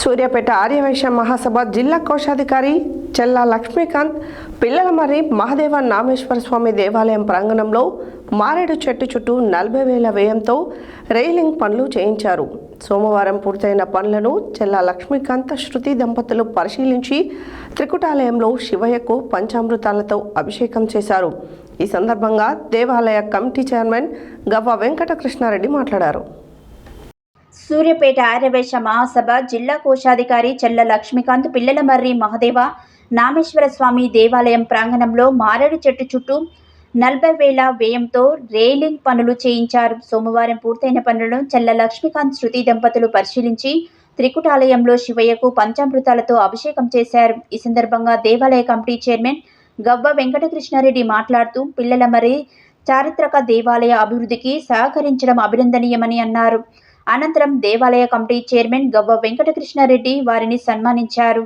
సూర్యాపేట ఆర్యవైశ్య మహాసభ జిల్లా కోశాధికారి చెల్లా లక్ష్మీకాంత్ పిల్లల మరి మహాదేవ నామేశ్వర స్వామి దేవాలయం ప్రాంగణంలో మారేడు చెట్టు చుట్టూ నలభై వేల వ్యయంతో రైలింగ్ పనులు చేయించారు. సోమవారం పూర్తయిన పనులను చెల్లా లక్ష్మీకాంత్ శృతి దంపతులు పరిశీలించి త్రికుటాలయంలో శివయ్యకు పంచామృతాలతో అభిషేకం చేశారు. ఈ సందర్భంగా దేవాలయ కమిటీ చైర్మన్ గవ్వ వెంకటకృష్ణారెడ్డి మాట్లాడారు. సూర్యపేట ఆర్యవేశ మహాసభ జిల్లా కోశాధికారి చెల్ల లక్ష్మీకాంత్ పిల్లల మర్రి మహదేవ నామేశ్వర స్వామి దేవాలయం ప్రాంగణంలో మారేడు చెట్టు చుట్టూ నలభై వేల వ్యయంతో రేలింగ్ పనులు చేయించారు. సోమవారం పూర్తయిన పనులను చెల్ల లక్ష్మీకాంత్ శృతి దంపతులు పరిశీలించి త్రికుటాలయంలో శివయ్యకు పంచామృతాలతో అభిషేకం చేశారు. ఈ సందర్భంగా దేవాలయ కమిటీ చైర్మన్ గవ్వ వెంకటకృష్ణారెడ్డి మాట్లాడుతూ పిల్లల మరి చారిత్రక దేవాలయ అభివృద్ధికి సహకరించడం అభినందనీయమని అన్నారు. అనంతరం దేవాలయ కమిటీ చైర్మన్ గవ్వ వెంకటకృష్ణారెడ్డి వారిని సన్మానించారు.